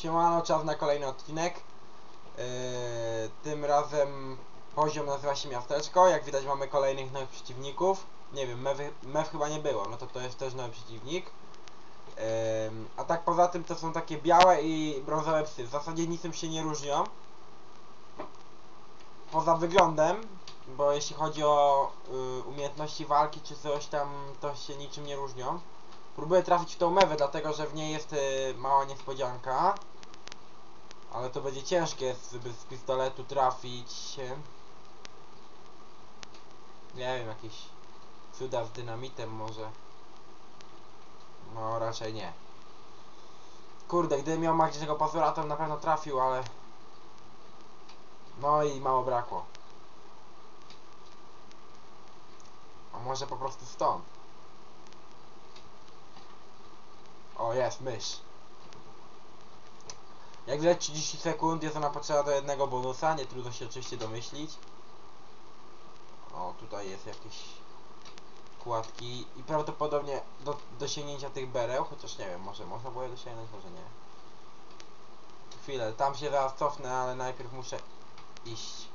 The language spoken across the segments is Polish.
Siemano, czas na kolejny odcinek. Yy, tym razem poziom nazywa się Miasteczko. Jak widać mamy kolejnych nowych przeciwników. Nie wiem, mew, mew chyba nie było, no to to jest też nowy przeciwnik. Yy, a tak poza tym to są takie białe i brązowe psy. W zasadzie niczym się nie różnią. Poza wyglądem, bo jeśli chodzi o y, umiejętności walki czy coś tam, to się niczym nie różnią. Próbuję trafić w tą mewę, dlatego że w niej jest y, mała niespodzianka. Ale to będzie ciężkie, żeby z pistoletu trafić. Nie wiem, jakieś cuda z dynamitem może. No, raczej nie. Kurde, gdybym miał magicznego pazura, to bym na pewno trafił, ale... No i mało brakło. A może po prostu stąd? O, jest, mysz. Jak widać 30 sekund jest ona potrzeba do jednego bonusa, nie trudno się oczywiście domyślić. O, tutaj jest jakieś kładki i prawdopodobnie do dosięgnięcia tych bereł, chociaż nie wiem, może można było je dosięgnąć, może nie. Chwilę, tam się zaraz cofnę, ale najpierw muszę iść.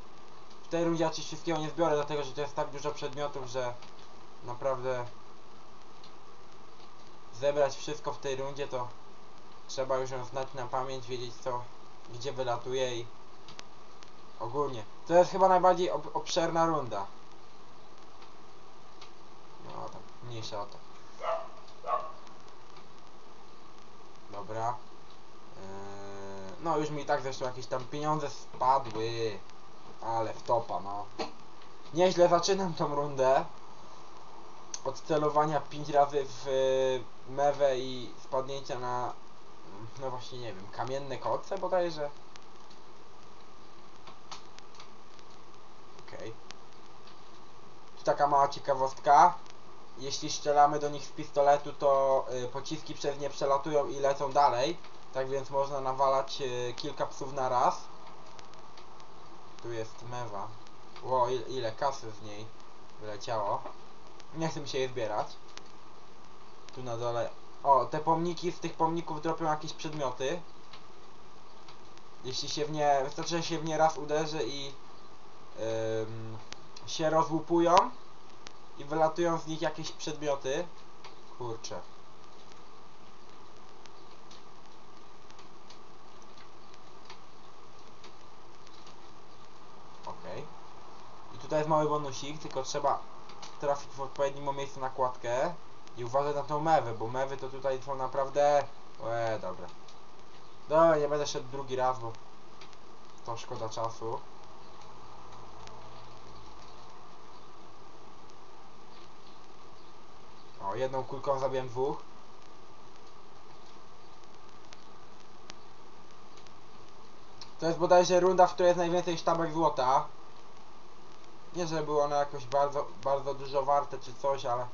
W tej rundzie oczywiście wszystkiego nie zbiorę, dlatego że to jest tak dużo przedmiotów, że naprawdę zebrać wszystko w tej rundzie to trzeba już ją znać na pamięć, wiedzieć co, gdzie wylatuje i ogólnie. To jest chyba najbardziej ob obszerna runda. No tam, mniejsza o to. Dobra. Yy, no już mi tak zresztą jakieś tam pieniądze spadły. Ale wtopa, no. Nieźle zaczynam tą rundę. Od celowania 5 razy w y, mewę i spadnięcia na no właśnie nie wiem, kamienne kolce bodajże. Okej. Tu taka mała ciekawostka. Jeśli strzelamy do nich z pistoletu, to y, pociski przez nie przelatują i lecą dalej. Tak więc można nawalać y, kilka psów na raz. Tu jest mewa. Ło, ile, ile kasy z niej wyleciało. Nie chcę mi się je zbierać. Tu na dole. O, te pomniki, z tych pomników dropią jakieś przedmioty. Jeśli się w nie, wystarczy, że się w nie raz uderzy i ym, się rozłupują i wylatują z nich jakieś przedmioty. Kurczę. Okej. I tutaj jest mały bonusik, tylko trzeba trafić w odpowiednim miejscu na kładkę i uważaj na tą mewę, bo mewy to tutaj są naprawdę... Eee, dobra. Dobra, nie będę szedł drugi raz, bo to szkoda czasu. O, jedną kulką zabiłem dwóch. To jest bodajże runda, w której jest najwięcej sztabek złota. Nie, że było one jakoś bardzo, bardzo dużo warte czy coś, ale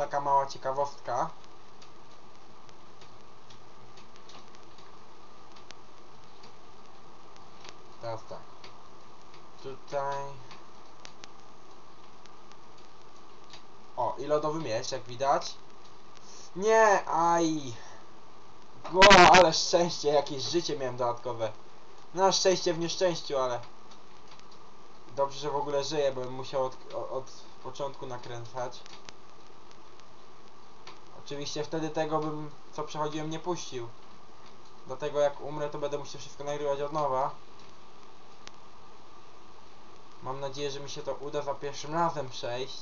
taka mała ciekawostka. Teraz tak. Tutaj... O, i lodowy miecz, jak widać. Nie, aj! Go, ale szczęście, jakieś życie miałem dodatkowe. Na szczęście w nieszczęściu, ale... Dobrze, że w ogóle żyję, bo musiał od, od początku nakręcać. Oczywiście wtedy tego bym, co przechodziłem, nie puścił. Dlatego jak umrę, to będę musiał wszystko nagrywać od nowa. Mam nadzieję, że mi się to uda za pierwszym razem przejść.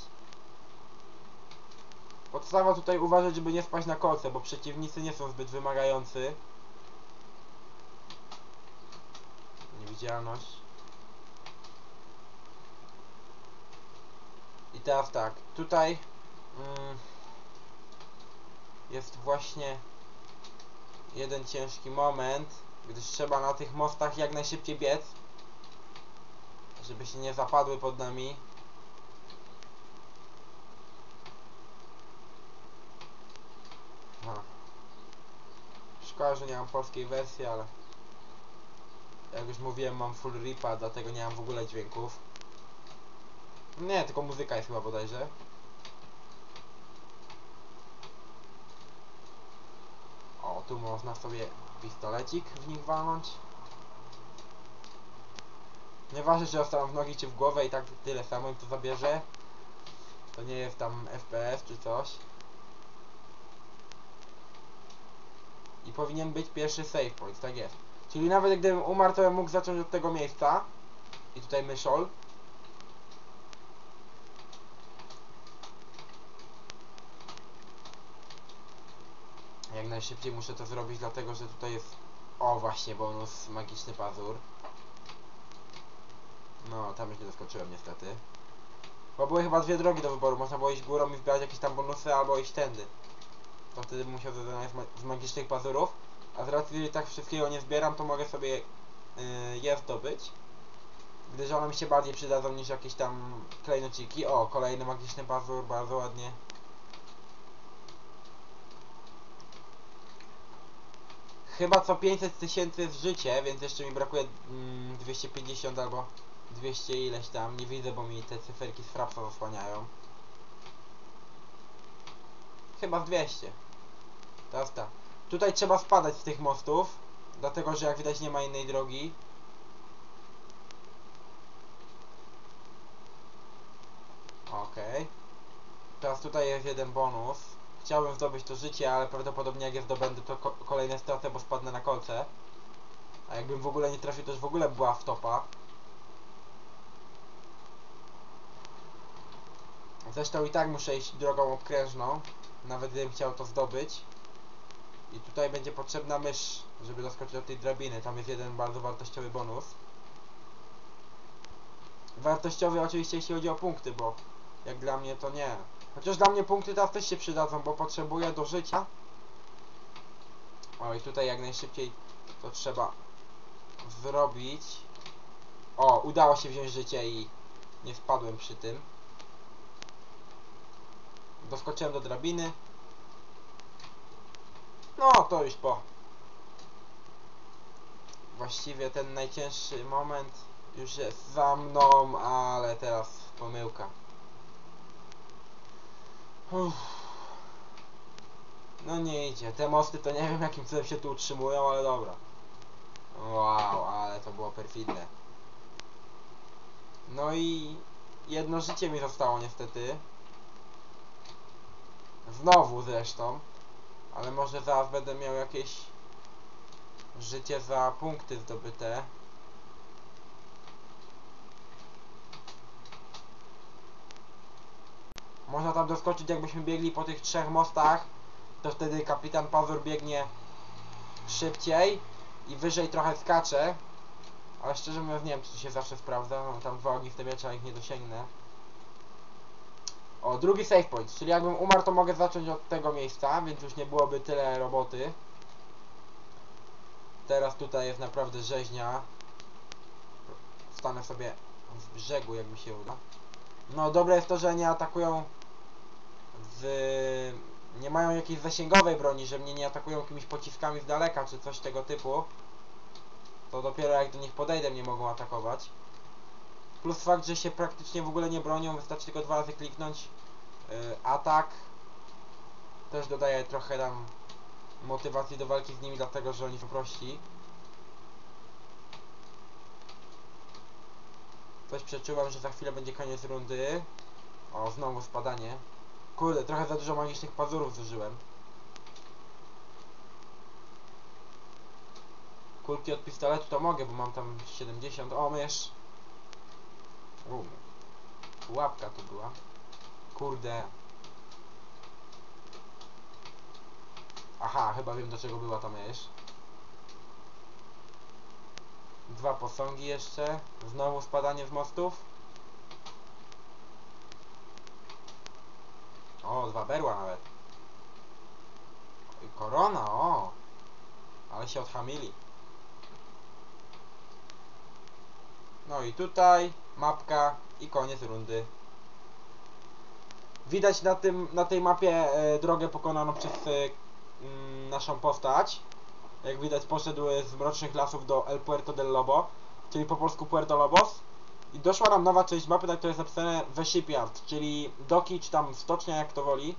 Podstawa tutaj uważać, żeby nie spaść na kolce, bo przeciwnicy nie są zbyt wymagający. Niewidzialność. I teraz tak, tutaj... Mm, jest właśnie jeden ciężki moment, gdyż trzeba na tych mostach jak najszybciej biec, żeby się nie zapadły pod nami. Szkoda, że nie mam polskiej wersji, ale jak już mówiłem mam full ripa, dlatego nie mam w ogóle dźwięków. Nie, tylko muzyka jest chyba bodajże. O, tu można sobie pistolecik w nich walnąć. Nieważne, czy dostaną w nogi, czy w głowę i tak tyle samo im to zabierze. To nie jest tam FPS czy coś. I powinien być pierwszy save point, tak jest. Czyli nawet gdybym umarł, to bym mógł zacząć od tego miejsca. I tutaj myszol. Jak najszybciej muszę to zrobić, dlatego że tutaj jest... O, właśnie, bonus magiczny pazur. No, tam już nie doskoczyłem niestety. Bo były chyba dwie drogi do wyboru. Można było iść górą i zbierać jakieś tam bonusy, albo iść tędy. To wtedy bym musiał zrezygnować z, ma z magicznych pazurów. A z racji, że tak wszystkiego nie zbieram, to mogę sobie yy, je zdobyć. Gdyż one mi się bardziej przydadzą niż jakieś tam klejnociki. O, kolejny magiczny pazur, bardzo ładnie. Chyba co 500 tysięcy jest życie, więc jeszcze mi brakuje mm, 250 albo 200 ileś tam. Nie widzę, bo mi te cyferki z frapsa zasłaniają. Chyba z 200. Teraz tak. Tutaj trzeba spadać z tych mostów, dlatego że jak widać nie ma innej drogi. Okej. Teraz tutaj jest jeden bonus. Chciałbym zdobyć to życie, ale prawdopodobnie jak je zdobędę to kolejne stracę, bo spadnę na kolce. A jakbym w ogóle nie trafił, to już w ogóle była wtopa. Zresztą i tak muszę iść drogą obkrężną, nawet gdybym chciał to zdobyć. I tutaj będzie potrzebna mysz, żeby doskoczyć do tej drabiny. Tam jest jeden bardzo wartościowy bonus. Wartościowy oczywiście jeśli chodzi o punkty, bo jak dla mnie to nie. Chociaż dla mnie punkty teraz też się przydadzą, bo potrzebuję do życia. O i tutaj jak najszybciej to trzeba zrobić. O, udało się wziąć życie i nie spadłem przy tym. Doskoczyłem do drabiny. No, to już po. Właściwie ten najcięższy moment już jest za mną, ale teraz pomyłka. Uff. No nie idzie. Te mosty to nie wiem jakim cudem się tu utrzymują, ale dobra. Wow, ale to było perfidne. No i jedno życie mi zostało niestety. Znowu zresztą. Ale może zaraz będę miał jakieś życie za punkty zdobyte. Można tam doskoczyć jakbyśmy biegli po tych trzech mostach. To wtedy kapitan Pazur biegnie szybciej i wyżej trochę skacze. Ale szczerze mówiąc nie wiem czy to się zawsze sprawdza. Mam tam dwa ogniste miecze, a ich nie dosięgnę. O, drugi save point, czyli jakbym umarł, to mogę zacząć od tego miejsca, więc już nie byłoby tyle roboty. Teraz tutaj jest naprawdę rzeźnia. Wstanę sobie z brzegu, jak mi się uda. No, dobre jest to, że nie atakują z... Nie mają jakiejś zasięgowej broni, że mnie nie atakują jakimiś pociskami z daleka, czy coś tego typu. To dopiero jak do nich podejdę, mnie mogą atakować. Plus fakt, że się praktycznie w ogóle nie bronią, wystarczy tylko dwa razy kliknąć yy, atak. Też dodaje trochę tam motywacji do walki z nimi, dlatego że oni są prości. Coś przeczuwam, że za chwilę będzie koniec rundy. O, znowu spadanie. Kurde, trochę za dużo magicznych pazurów zużyłem. Kulki od pistoletu to mogę, bo mam tam 70. O, mysz. U, Łapka tu była. Kurde. Aha, chyba wiem do czego była ta mysz. Dwa posągi jeszcze. Znowu spadanie z mostów. O, dwa berła nawet. Korona, o. Ale się odhamili. No i tutaj mapka i koniec rundy. Widać na, tym, na tej mapie e, drogę pokonaną przez e, mm, naszą postać. Jak widać poszedł z Mrocznych Lasów do El Puerto del Lobo, czyli po polsku Puerto Lobos. I doszła nam nowa część mapy, na której jest napisane The Shipyard, czyli doki, czy tam stocznia, jak to woli.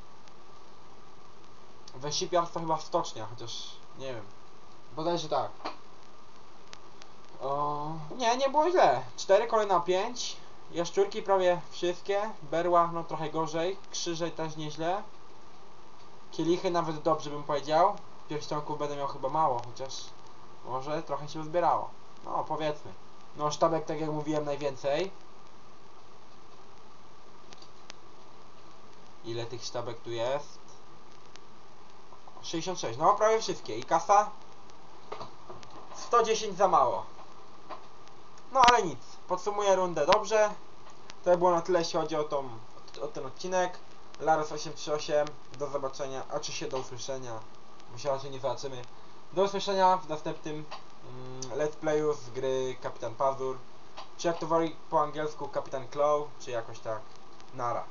The Shipyard to chyba stocznia, chociaż nie wiem. Bodajże tak. O, nie, nie było źle. 4 kolejne na 5. Jaszczurki prawie wszystkie. Berła no trochę gorzej. Krzyże też nieźle. Kielichy nawet dobrze bym powiedział. Pierścionków będę miał chyba mało, chociaż może trochę się uzbierało. No powiedzmy. No sztabek tak jak mówiłem najwięcej. Ile tych sztabek tu jest? 66, no prawie wszystkie. I kasa? 110 za mało. No ale nic. Podsumuję rundę dobrze. To było na tyle, jeśli chodzi o, tą, o ten odcinek. Laros 838. Do zobaczenia, a czy się do usłyszenia. Myślałem, że nie zobaczymy. Do usłyszenia w następnym let's playu z gry Kapitan Pazur. Czy jak po angielsku Kapitan Claw, czy jakoś tak. Nara.